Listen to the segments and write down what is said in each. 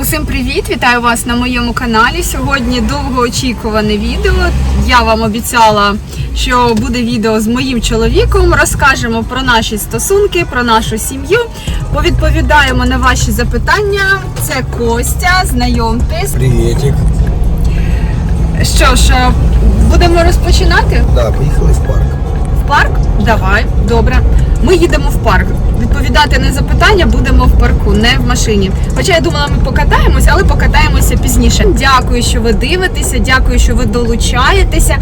Усім привіт! Вітаю вас на моєму каналі. Сьогодні довгоочікуване відео. Я вам обіцяла, що буде відео з моїм чоловіком. Розкажемо про наші стосунки, про нашу сім'ю. Повідповідаємо на ваші запитання. Це Костя, знайомтесь. Приветик. Що ж, е, будемо розпочинати? Да, поїхали в парк. В парк? Давай, добре. Ми їдемо в парк. Відповідати на запитання будемо в парку, не в машині. Хоча я думала, ми покатаємось, але покатаємося пізніше. Дякую, що ви дивитеся, дякую, що ви долучаєтеся.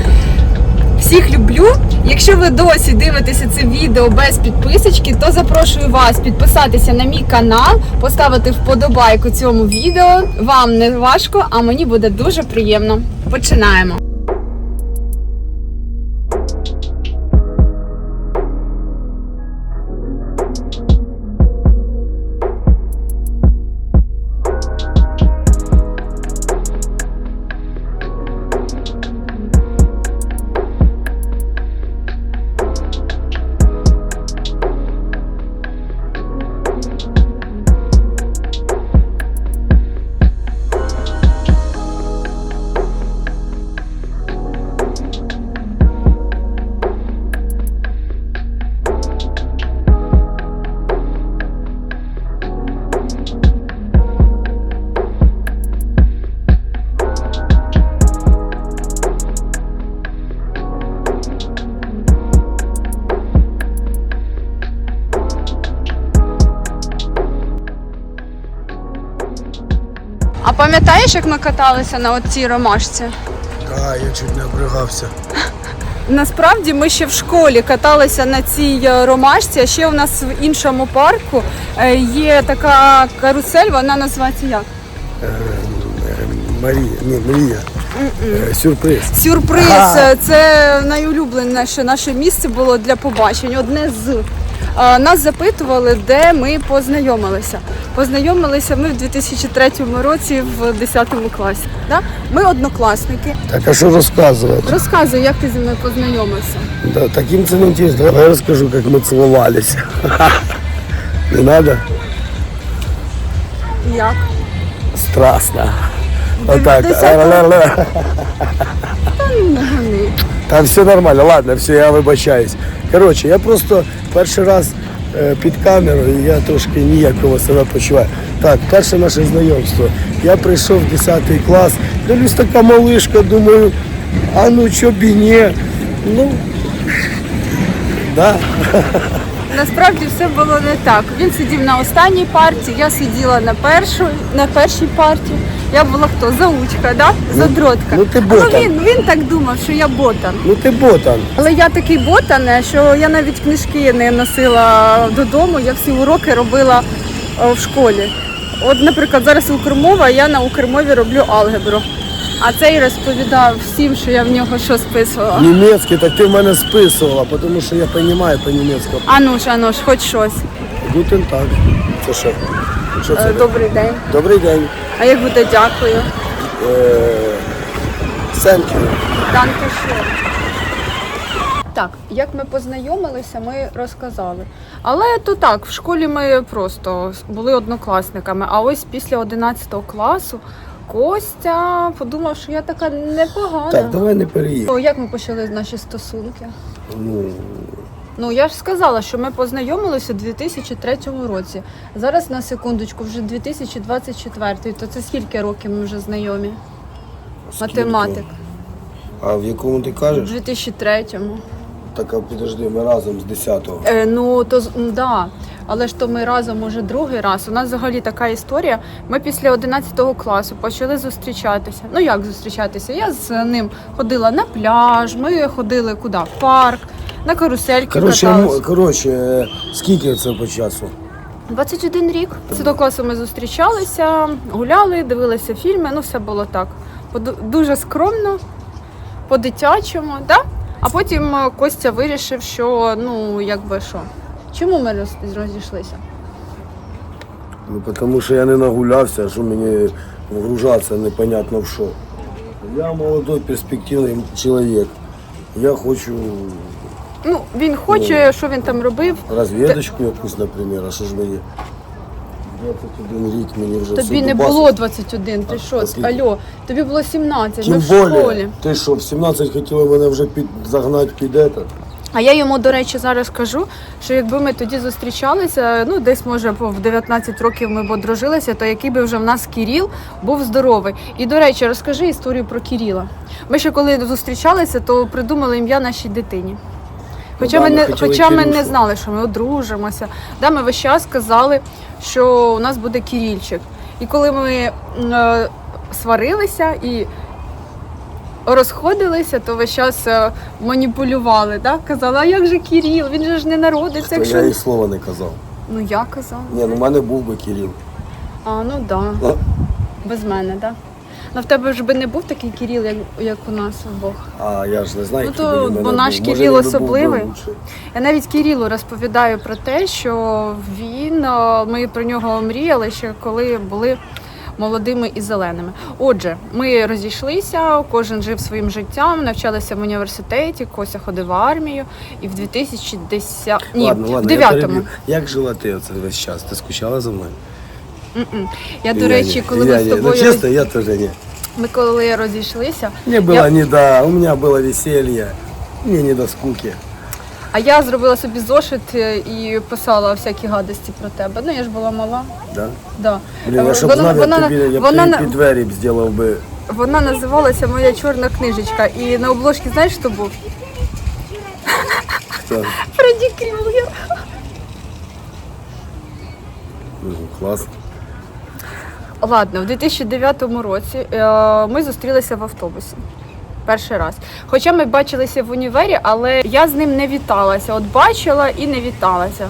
Всіх люблю. Якщо ви досі дивитеся це відео без підписочки, то запрошую вас підписатися на мій канал, поставити вподобайку цьому відео. Вам не важко, а мені буде дуже приємно. Починаємо. Пам'ятаєш, як ми каталися на цій ромашці? Да, я чуть не обригався. Насправді ми ще в школі каталися на цій е, ромашці. А ще у нас в іншому парку е, є така карусель, вона називається як? Марія, ні, Марія. Е, Сюрприз. Сюрприз. Ага. Е, Це найулюбленіше наше місце було для побачень. Одне з. Нас запитували, де ми познайомилися. Познайомилися ми в 2003 році в 10 класі. Да? Ми однокласники. Так, а що розказувати? Розказуй, як ти зі мною познайомився. Да, таким це не інтересно. Давай я розкажу, як ми цілувалися. Не треба? Як? Страстно. Отак. гони. Та все нормально, ладно, все, я вибачаюсь. Коротше, я просто перший раз е, під камерою, і я трошки ніяково себе почуваю. Так, перше наше знайомство. Я прийшов в 10 клас, дивлюсь така малишка, думаю, а ну чо б і ні. Ну, да. Насправді все було не так. Він сидів на останній парті, я сиділа на першу, на першій парті. Я була хто? Заучка, да? Задротка. ну ти ботан. Ну, він, він так думав, що я ботан. Ну ти ботан. Але я такий ботан, що я навіть книжки не носила додому, я всі уроки робила е, в школі. От, наприклад, зараз Укрмова, я на Укрмові роблю алгебру. А цей розповідав всім, що я в нього що списувала. Німецький, так ти в мене списувала, тому що я розумію по-німецьки. Ану ж, ану ж, хоч щось. Гутен так. Це що? Що це? Е, Добрий день. Добрий день. А як буде дякую? Сенків. Данкішон. Так, як ми познайомилися, ми розказали. Але то так, в школі ми просто були однокласниками. А ось після 11 класу Костя подумав, що я така непогана. Так, давай не переїдь. О, Як ми почали наші стосунки? Ну, Ну я ж сказала, що ми познайомилися у 2003 році. Зараз на секундочку, вже 2024. То це скільки років ми вже знайомі? скільки? Математик. А в якому ти У кажеш? 2003-му. Так, а підожди, ми разом з 10-го. Е, ну то з- м, да. Але ж то ми разом уже другий раз. У нас взагалі така історія. Ми після 11 класу почали зустрічатися. Ну як зустрічатися? Я з ним ходила на пляж, ми ходили куди? В парк, на карусельки Коротше, коротше, е, скільки це по часу? 21 рік. Того класу ми зустрічалися, гуляли, дивилися фільми. Ну все було так. Поду- Дуже скромно, по-дитячому, да? А потім е, Костя вирішив, що ну якби що. Чому ми роз- розійшлися? Ну, тому що я не нагулявся, а що мені вгружатися непонятно в що. Я молодой, перспективний чоловік. Я хочу Ну, він хоче, що він там робив. розвідочку якусь, наприклад, а що ж мені? 21 рік мені вже Тобі все не дубасить. було 21, ти що? скільки? Алло, тобі було 17, Тим ми в школі. более, ти що, в 17 хотіла мене вже під, загнати під этот? А я йому, до речі, зараз кажу, що якби ми тоді зустрічалися, ну десь може в 19 років ми б одружилися, то який би вже в нас Кіріл був здоровий. І до речі, розкажи історію про Кіріла. Ми ще коли зустрічалися, то придумали ім'я нашій дитині. Хоча, ми не, хоча ми не знали, що ми одружимося. Да, ми весь час сказали, що у нас буде Кірільчик. І коли ми е, сварилися і розходилися, то весь час е, маніпулювали. Да? Казали, а як же Кіріл? Він же ж не народиться, То якщо. я і слова не казав. Ну я казала. Ні, ну в мене був би Кирил. А, ну да. Без мене, так. Да? Ну в тебе ж би не був такий Кіріл, як, як у нас обох. А я ж не знаю, Ну, який то, би він бо мене наш був. Може, він би був би особливий. Я навіть Кірілу розповідаю про те, що він, ми про нього мріяли ще коли були молодими і зеленими. Отже, ми розійшлися, кожен жив своїм життям, навчалися в університеті, Кося ходив в армію, і в 2010... Ні, ладно, в ладно, я 9-му. переб'ю. Як жила ти оце весь час? Ти скучала за мною? М-м. Я, до речі, коли ми з тобою Ну, чесно, я теж ні. Ми коли розійшлися, Мне было Я- не до, у меня было веселье, мне не до скуки. а я зробила собі зошит е, і писала всякі гадості про тебе. Ну я ж була мала. Да? Да. Блін, Е, я щоб вона, знав, вона, я тобі, я б вона, тобі на- двері б зробив би. вона називалася Моя чорна книжечка. І на обложці знаєш, що був? Хто? Фредді Крюгер. Ну, класно. Ладно, в 2009 році е, ми зустрілися в автобусі. Перший раз. Хоча ми бачилися в універі, але я з ним не віталася. От бачила і не віталася.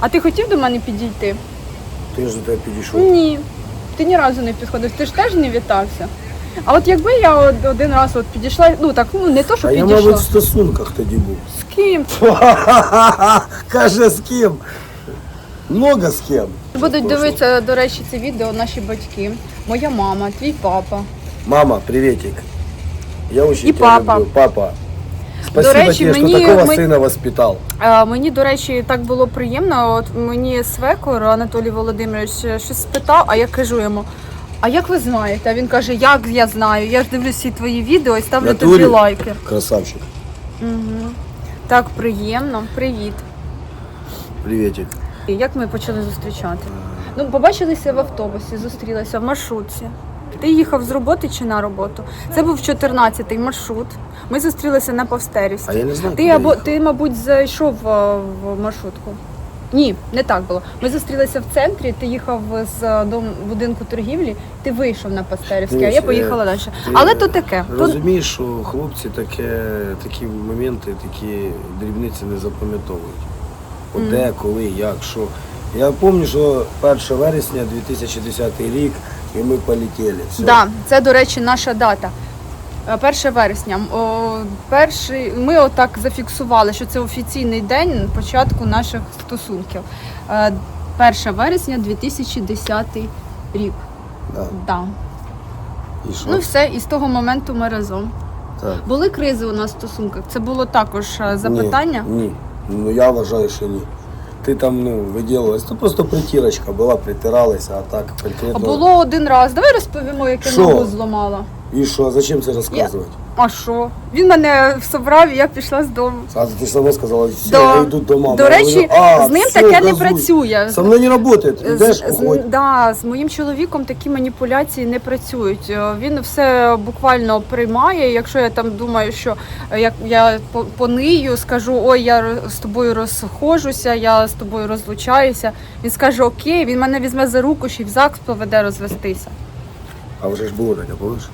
А ти хотів до мене підійти? Ти ж до тебе підійшов. Ні. Ти ні разу не підходив, ти ж теж не вітався. А от якби я от один раз от підійшла, ну так, ну не то, що А я, підійшла. мабуть, в стосунках тоді був. З ким? Каже, з ким? Много з ким. Будуть дивитися, до речі, це відео наші батьки, моя мама, твій папа. Мама, приветик. Я очень І тебя папа. люблю. Папа. Спасибо речі, тебе, мені- что такого ми- сына воспитал. Е, Мені, до речі, так було приємно. От мені свекор Анатолій Володимирович щось спитав, а я кажу йому. А як ви знаєте? А він каже, як я знаю? Я ж дивлюсь всі твої відео і ставлю тобі Натурі? лайки. Красавчик. Так приємно, привіт. Приветик. І Як ми почали зустрічати? Ну, побачилися в автобусі, зустрілися в маршрутці. Ти їхав з роботи чи на роботу? Це був 14-й маршрут. Ми зустрілися на Повстерівській. А я не знаю, Ти куди або їхав. ти, мабуть, зайшов е, в маршрутку. Ні, не так було. Ми зустрілися в центрі, ти їхав з е, дом будинку торгівлі, ти вийшов на Пастерівське, а я Дивись, поїхала е, далі. Ти Але то таке. То... Розумієш, що хлопці таке, такі моменти, такі дрібниці не запам'ятовують. Де, коли, як, що. Я пам'ятаю, що 1 вересня 2010 рік і ми полетіли. Все. Да, це, до речі, наша дата. Е, 1 вересня. О, перший, ми отак зафіксували, що це офіційний день початку наших стосунків. Е, 1 вересня 2010 рік. Да. Да. І що? Ну все, і з того моменту ми разом. так. Були кризи у нас в стосунках. Це було також е, запитання. Ні, ні. Ну я вважаю, що ні. Ти там ну, виділилась. Це просто притірочка була, притиралася, а так А було один раз. Давай розповімо, яке Що? ногу зламала. І що, зачем це розказувати? А що? Він мене собрав, і я пішла з дому. А ти ж сама сказала, все, Да. я йду до мами. До Я речі, говорю, а, з ним все, таке не газуй. працює. Со мною не працює. Ідеш, З, з, уходь. да, з моїм чоловіком такі маніпуляції не працюють. Е, Він все буквально приймає. Якщо я там думаю, що е, як я по- понию, скажу, ой, я ро- з тобою розхожуся, я з тобою розлучаюся. Він скаже окей, він мене візьме за руку, ще й в ЗАГС поведе розвестися. А вже ж було таке, помниш?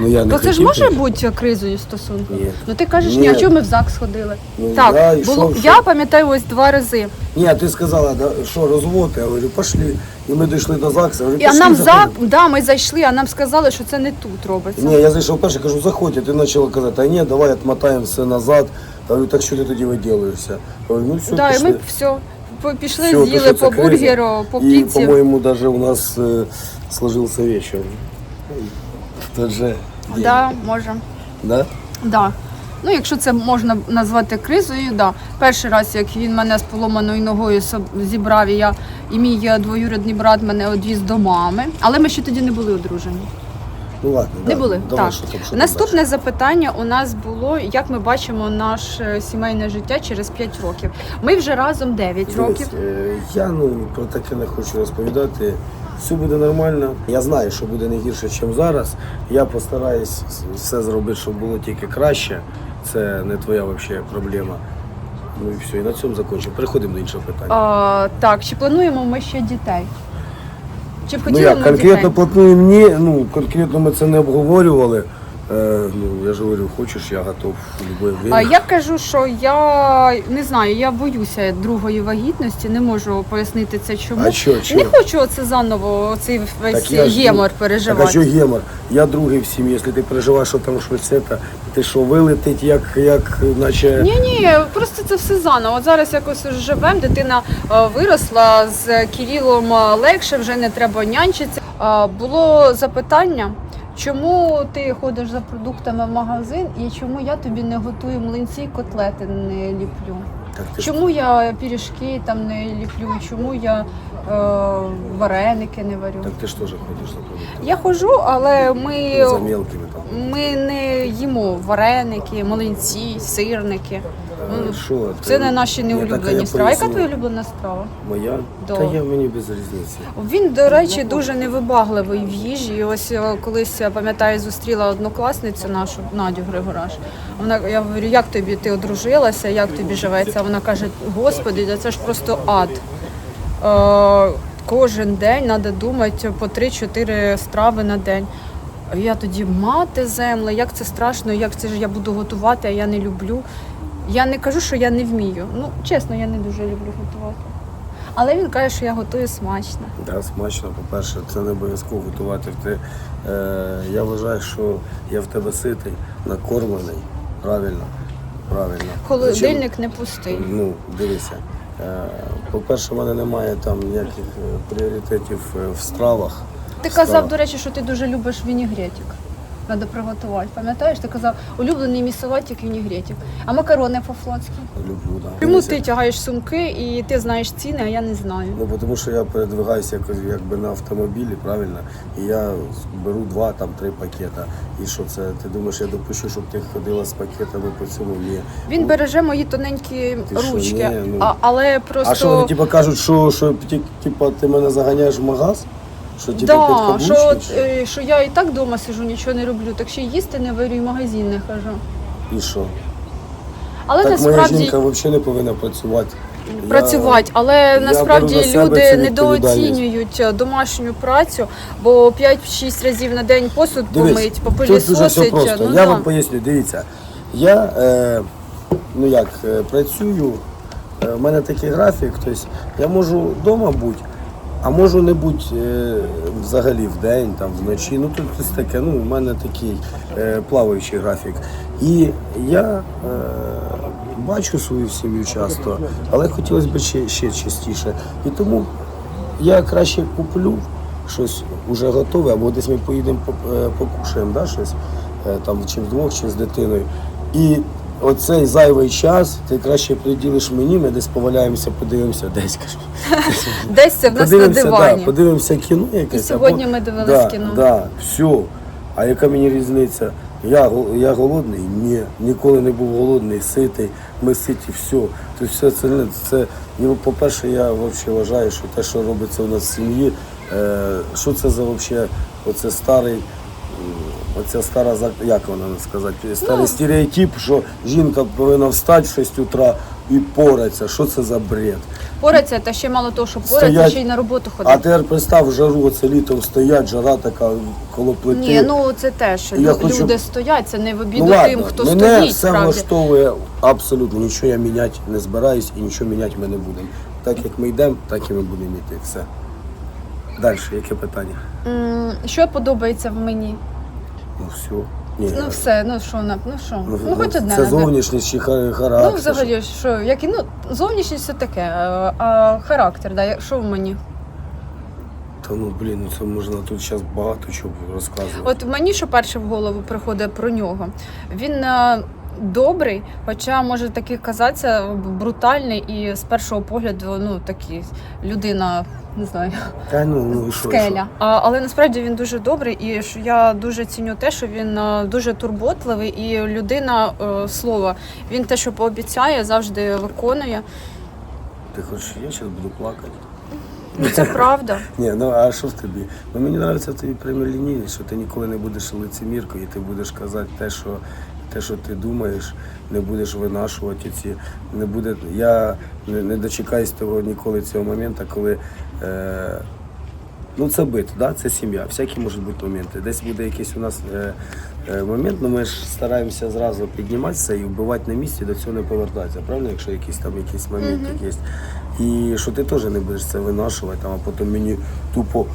Ну я не То це ж хотів може тоді. бути кризою стосунку? Ні. Ну ти кажеш, ні, Ні. а чому ми в ЗАГС ходили? Ну, так, я йшов, було, щоб- я пам'ятаю ось два рази. Ні, ти сказала, да, що розвод, я говорю, пошли. І ми дійшли до ЗАГСа, я говорю, І, а нам за заходимо. да, ми зайшли, а нам сказали, що це не тут робиться. Ні, я зайшов перший, кажу, заходь, а ти почала казати, а ні, давай отмотаємо все назад. Я говорю, так що ти тоді виділишся? Говорю, ну все, Да, і пішли. ми все по- пішли, Всё, з'їли що по криза. бургеру, по И, піці. по-моему, даже у нас э, сложился вечер. В тот же. Да, може. Да? Да. Ну, якщо це можна назвати кризою, да. Перший раз, як він мене з поломаною ногою зібрав, і я і мій е, двоюрідний брат мене одвіз до мами. Але ми ще тоді не були одружені. Ну ладно, Не да. були. Давай, так. що там, що Наступне запитання у нас було: як ми бачимо наше сімейне життя через 5 років. Ми вже разом 9 далі? років. Е, Я ну про таке не хочу розповідати. Все буде нормально. Я знаю, що буде не гірше, ніж зараз. Я постараюсь все зробити, щоб було тільки краще. Це не твоя взагалі проблема. Ну і все, і на цьому закінчимо. Переходимо до іншого питання. А, так, чи плануємо ми ще дітей? Чи б Ну хотіли як, ми конкретно дітей? платную ні, ну конкретно ми це не обговорювали. Е, ну, я ж говорю, хочеш, я готов в будь-яке А время. я кажу, що я не знаю, я боюся другої вагітності, не можу пояснити це чому. А що, що? Не хочу оце заново, цей весь я ж- гемор Так а переживати. що гемор? Я другий в сім'ї, якщо ти переживаєш, що там щось це, ти що вилетить, як, як наче. Ні, ні, просто це все заново. От зараз якось живемо, дитина е, виросла з Кирилом е, легше, вже не треба нянчитися. Е, Було запитання. Чому ти ходиш за продуктами в магазин і чому я тобі не готую млинці і котлети не ліплю? Так, ти Чому я пиріжки там не ліплю? Чому я е, вареники не варю? Так ти ж теж ходиш за продуктами. Я ходжу, але ми, За мелкими там. ми не їмо вареники, млинці, сирники. Ну, Що? Це ти- не наші неулюблені страви. Яка твоя улюблена страва? Моя? Да. Та я мені без різниці. Він, до речі, дуже невибагливий в їжі. І ось е, колись я пам'ятаю, зустріла однокласницю нашу Надю Григораш. Вона я говорю, як тобі ти одружилася, як тобі живеться? Вона каже: Господи, це ж просто ад. Е, кожен день треба думати по 3-4 страви на день. Я тоді мати земля, як це страшно, як це ж я буду готувати, а я не люблю. Я не кажу, що я не вмію. Ну, чесно, я не дуже люблю готувати. Але він каже, що я готую смачно. Да, смачно, по-перше, це не обов'язково готувати. Ти, е, я вважаю, що я в тебе ситий, накормлений. Правильно. Правильно. Холодильник не пустий. Ну, дивися. Е, по-перше, в мене немає там ніяких е, пріоритетів е, в стравах. Ти казав, до речі, що ти дуже любиш вінігретик. Треба приготувати. Пам'ятаєш, ти казав, улюблений мій салатик вінігретик. А макарони по-флотськи. Люблю, да. Чому ти тягаєш сумки і ти знаєш ціни, а я не знаю. Ну, бо тому що я передвигаюся якось якби на автомобілі, правильно? І я беру два, там три пакета. І що це? Ти думаєш, я допущу, щоб ти ходила з пакетами по цьому? Ні. Він Ну, береже мої тоненькі Ти що, ручки, ні, ну. а, але просто А що вони типу кажуть, що, що типу, ти мене заганяєш в магаз? Що типу да, що, от, е, що я і так вдома сижу, нічого не роблю, так ще й їсти не варю і в магазин не хожу. І що? Але так моя насправді жінка взагалі не повинна працювати. Я- працювати, але я насправді беру на себе люди цю недооцінюють е, домашню працю, бо 5-6 разів на день посуд Дивись, помить, тут дуже все попилісосить. просто. Ну, я да. вам поясню, дивіться. Я е, ну як, е, працюю, е, в мене такий графік, тобто я можу вдома бути, а можу не бути е, взагалі в день, там, вночі. Ну тут ось таке, ну, у мене такий е, плаваючий графік. І я е, бачу свою сім'ю часто, але хотілося б ще, ще частіше. І тому я краще куплю щось вже готове, або десь ми поїдемо е, покушаємо, да, щось е, там чи вдвох, чи з дитиною. І оцей зайвий час ти краще приділиш мені, ми десь поваляємося, подивимося, десь кажу. Десь це в нас на Подивимося, да, дивані. подивимося кіно якесь. І сьогодні ми дивились да, кіно. Да, все. А яка мені різниця? Я, гол- я голодний? Ні. Ніколи не був голодний, ситий, ми ситі, все. Тобто все це, не- це ну, по-перше, я взагалі вважаю, що те, що робиться у нас в сім'ї, е, що це за взагалі оце старий. Оця стара як вона сказати, старий Ну. стереотип, що жінка повинна встати в 6 утра і порається. Що це за бред? Порається, та ще мало того, що Стоять. ще й на роботу ходить. А тепер представ жару оце літом стоять, жара така коло плити. Ні, ну це теж Я лю- хочу- люди стоять, це не в обіду Ну, ладно, тим, хто мене стоїть. все справді. влаштовує абсолютно. Нічого я міняти не збираюсь і нічого міняти ми не будемо. Так як ми йдемо, так і ми будемо йти. Все. Далі, яке питання? Що подобається в мені? Ну все. Ні, Ну все, ну що на ну що? Ну, хоч одне це назве. зовнішність чи хар- характер. Ну, взагалі, що, як і ну, зовнішність все таке, а, а характер, да, як- що в мені? Та ну блін, ну це можна тут зараз багато чого розказувати. От мені що перше в голову приходить про нього. Він е, добрий, хоча може такий казатися брутальний і з першого погляду, ну такий людина, не знаю, Та ну, ну що, скеля. А, але насправді він дуже добрий, і що я дуже ціню те, що він е, дуже турботливий і людина е, слова. Він те, що пообіцяє, завжди виконує. Ти хочеш, я зараз буду плакати. Ну це правда. Ні, ну а що в тобі? Ну мені подобається в тобі прямолінійність, що ти ніколи не будеш лицеміркою, і ти будеш казати те, що те, що ти думаєш, не будеш винашувати ці. Не буде. Я не, не дочекаюсь того ніколи цього моменту, коли. Е, Ну, це бит, да? це сім'я. Всякі можуть бути моменти. Десь буде якийсь у нас е, е, момент, ну ми ж стараємося зразу підніматися і вбивати на місці, до цього не повертатися. Правильно, якщо якийсь там якийсь момент є. І що ти теж не будеш це винашувати, там, а потім мені тупо.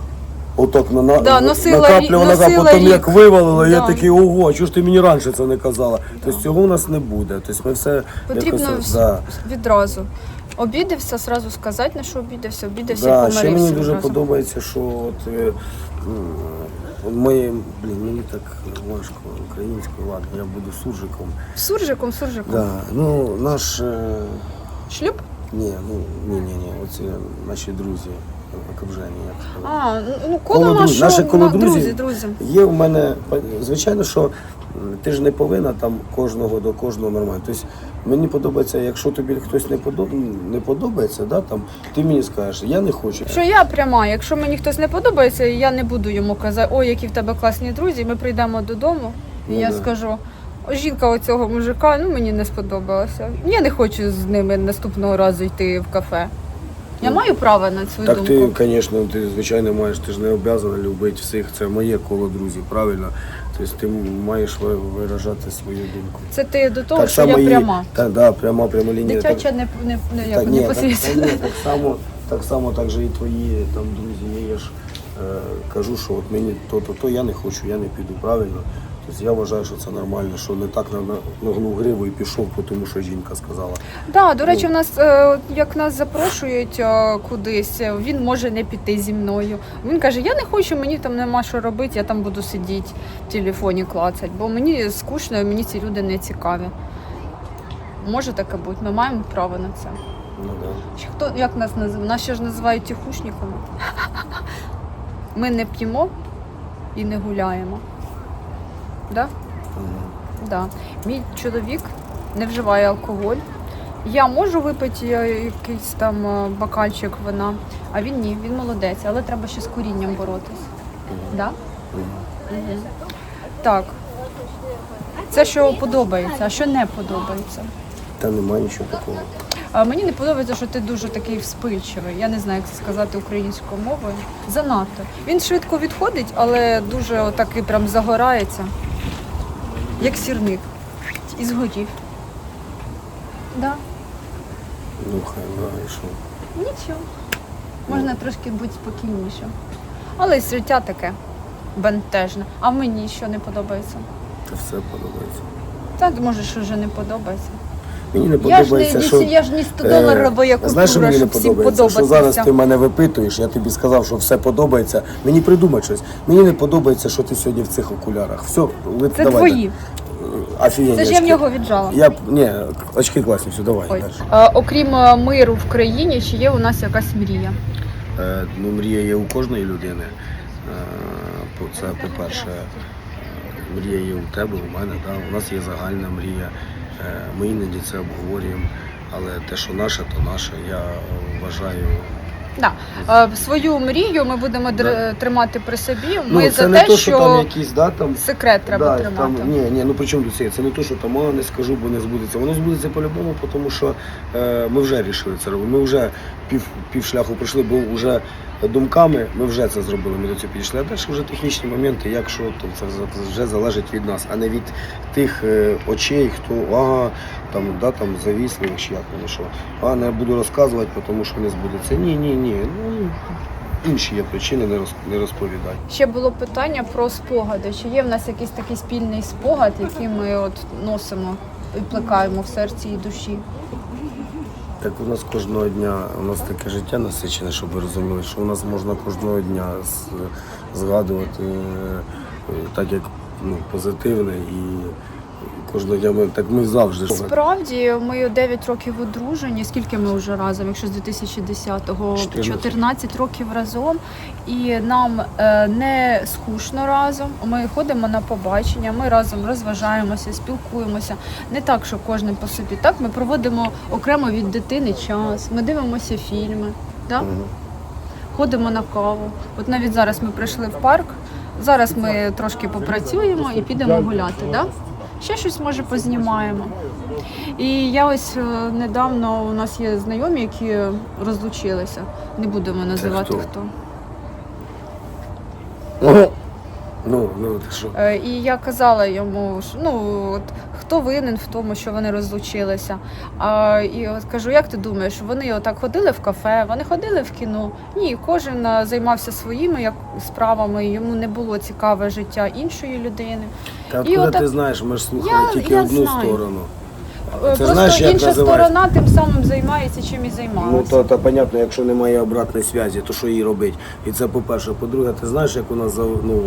Отак на, на, Да, носила накаплювала носила потім рік. як вивалила, я Да. такий, ого, чого ж ти мені раніше це не казала? Тобто цього у нас не буде. Тобто ми все Потрібно якось, вс- да. відразу. Обідався, зразу сказати, на що обідався, обідався Да, і ще мені дуже одразу. подобається, що от, е, м, ми, блін, мені так важко українською, ладно, я буду суржиком. Суржиком, суржиком. Да, ну, наш, е, Шлюб? ні, ну, ні, ні, ні, оці наші друзі, окруження. як сказати. А, ну, коло, Коло друзів. нашого, Наше коло на- друзів. друзі, друзі. Є в мене, звичайно, що ти ж не повинна там кожного до кожного нормально. Тобто мені подобається, якщо тобі хтось не подобається, не подобається, да, там, ти мені скажеш, я не хочу. Що я пряма, якщо мені хтось не подобається, я не буду йому казати, ой, які в тебе класні друзі, ми прийдемо додому, і Ну я да. скажу, жінка оцього мужика, ну мені не сподобалася. Я не хочу з ними наступного разу йти в кафе. Я Ну, маю право на свою Так думку. ти, звісно, ти звичайно маєш, ти ж не обов'язана любити всіх, це моє коло друзів, правильно? Тобто ти маєш виражати свою думку. Це ти до того, що я і- пряма. Так, да, пряма, пряма лінія. Так- Дитяча не, не, не, Так, як, ні, не так, посвідчена. так само, так само так же і твої там друзі. Я ж е, кажу, що от мені то-то, то я не хочу, я не піду правильно. Тобто я вважаю, що це нормально, що не так на- на- нагнув гриву і пішов, тому що жінка сказала. Да, до речі, в нас е, як нас запрошують е, кудись, е, він може не піти зі мною. Він каже: Я не хочу, мені там нема що робити, я там буду сидіти в телефоні клацати, бо мені скучно, і мені ці люди не цікаві. Може таке бути, ми маємо право на це. Ну, да. Хто як нас називає? Нас ще ж називають тихушниками. Ми не п'ємо і не гуляємо. Да? Да. Мій чоловік не вживає алкоголь. Я можу випити е, якийсь там е, бокальчик вина, а він ні, він молодець, але треба ще з курінням боротись. Да? Угу. Так. Це що подобається, а що не подобається. Та немає нічого такого. А мені не подобається, що ти дуже такий вспильчивий. Я не знаю, як це сказати українською мовою. Занадто. Він швидко відходить, але дуже такий прям загорається, як сірник. І згодів. Да. Ну хай да, і що. Нічого. Можна трошки бути спокійнішим. Але й життя таке бентежне. А мені що не подобається? Це все подобається. Та може, що вже не подобається. Мені не Я ж подобається, не, що. я ж не 100 доларова Е, Знаєш, що мені не подобається? Що зараз ти мене випитуєш, я тобі сказав, що все подобається. Мені придумай щось. Мені не подобається, що ти сьогодні в цих окулярах. Все, ви Це давай. твої. Офігенні Це ж я в нього віджала. Я ні, очки класні, все, давай. Ой. далі. Е, окрім е, миру в країні, чи є у нас якась мрія? Е, ну, мрія є у кожної людини. Е, це по-перше, е, мрія є у тебе, у мене. Да? У нас є загальна мрія. Е, Ми іноді це обговорюємо, але те, що наше, то наше. Я вважаю. Да. Е, свою мрію ми будемо Да. тримати при собі. Ми ну, за це те, то, що, там якісь, да, там, секрет треба да, тримати. там, ні, ні, ну при чому тут це? Це не то, що там а, не скажу, бо не збудеться. Воно збудеться по-любому, тому що е, ми вже рішили це робити. Ми вже пів, пів шляху пройшли, бо вже думками ми вже це зробили. Ми до цього підійшли. А далі вже технічні моменти, як що, то це вже залежить від нас, а не від тих е, очей, хто ага, там, да, там завісливих чи як вони що. А не буду розказувати, тому що не збудеться. Ні, ні, ні. Ну, інші є причини, не розповідати. Ще було питання про спогади. Чи є в нас якийсь такий спільний спогад, який ми от носимо і плекаємо в серці і душі? Так у нас кожного дня, у нас таке життя насичене, щоб ви розуміли, що у нас можна кожного дня згадувати е, так як ну, позитивне і Кожного дня ми так ми завжди. Справді, ми 9 років одружені. Скільки ми вже разом? Якщо з 2010-го 14. 14 років разом, і нам е, не скучно разом. Ми ходимо на побачення, ми разом розважаємося, спілкуємося. Не так, що кожен по собі. Так ми проводимо окремо від дитини час. Ми дивимося фільми. Да? Ходимо на каву. От навіть зараз ми прийшли в парк. Зараз ми трошки попрацюємо і підемо гуляти. Да? Ще щось може познімаємо. І я ось е, недавно у нас є знайомі, які розлучилися. Не будемо називати хто? хто. Ну, ну так що? Е, І я казала йому, що, ну от хто винен в тому, що вони розлучилися. А, і от кажу, як ти думаєш, вони отак ходили в кафе, вони ходили в кіно? Ні, кожен займався своїми як справами. Йому не було цікаве життя іншої людини. Та І откуда отак- ти знаєш, ми ж слухали Я- тільки я одну знаю. сторону. Просто знаєш, як інша називається? сторона тим самим займається, чим і займалася. Ну то, то понятно, якщо немає обратної зв'язі, то що їй робити? І це по-перше. По-друге, ти знаєш, як у нас зав- ну,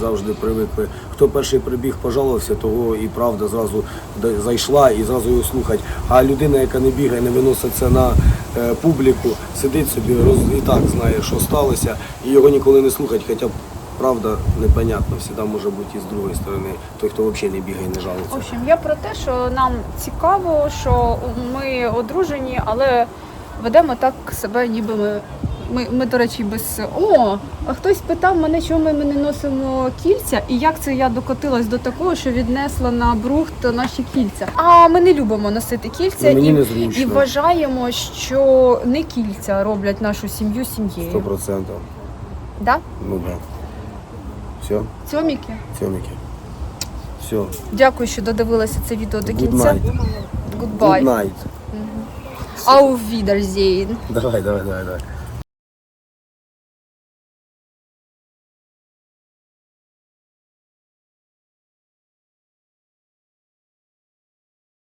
завжди привикли. Хто перший прибіг, пожалувався, того і правда зразу д- зайшла і зразу його слухать. А людина, яка не бігає, не виносить це на е, публіку, сидить собі, роз, і так знає, що сталося, і його ніколи не слухать, хоча правда непонятно, завжди може бути і з другої сторони, той, хто взагалі не бігає, не В жалується. общем, я про те, що нам цікаво, що ми одружені, але ведемо так себе, ніби ми. Ми, ми, до речі, без о, а хтось питав мене, чому ми не носимо кільця, і як це я докотилась до такого, що віднесла на брухт наші кільця. А ми не любимо носити кільця Ну, і, і вважаємо, що не кільця роблять нашу сім'ю сім'єю. Сто процентів. Да? Ну так. Да. Все, Цьоміки, Цьоміки. Все. дякую, що додивилися це відео до Good кінця. night. Goodbye. Good night. Auf Wiedersehen. Давай, давай, давай, давай.